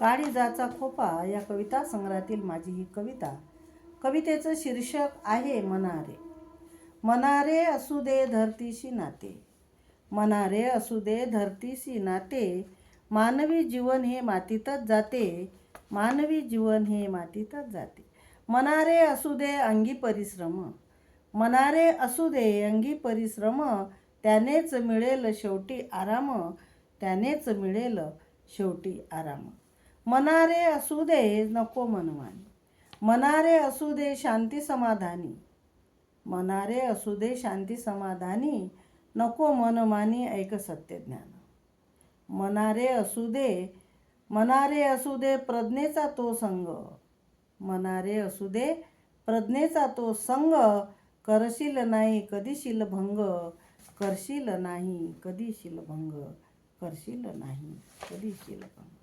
काळीजाचा खोपा या कविता संग्रहातील माझी ही कविता. कवितेचं शीर्षक आहे मनारे. मनारे असू दे धरतीशी नाते. मनारे असू दे धरतीशी नाते. मानवी जीवन हे मातीतच जाते. मानवी जीवन हे मातीतच जाते. मनारे असू दे अंगी परिश्रम. मनारे असू दे अंगी परिश्रम. त्यानेच मिळेल शेवटी आराम. त्यानेच मिळेल शेवटी आराम. मनारे असू दे नको मनमानी मनारे असू दे शांती समाधानी. मनारे असू दे शांती समाधानी नको मनमानी ऐक सत्यज्ञान. मनारे असू दे मनारे असू दे प्रज्ञेचा तो संग. मनारे असू दे प्रज्ञेचा तो संग करशील नाही कधी भंग. करशील नाही कधी भंग. करशील नाही कधी भंग.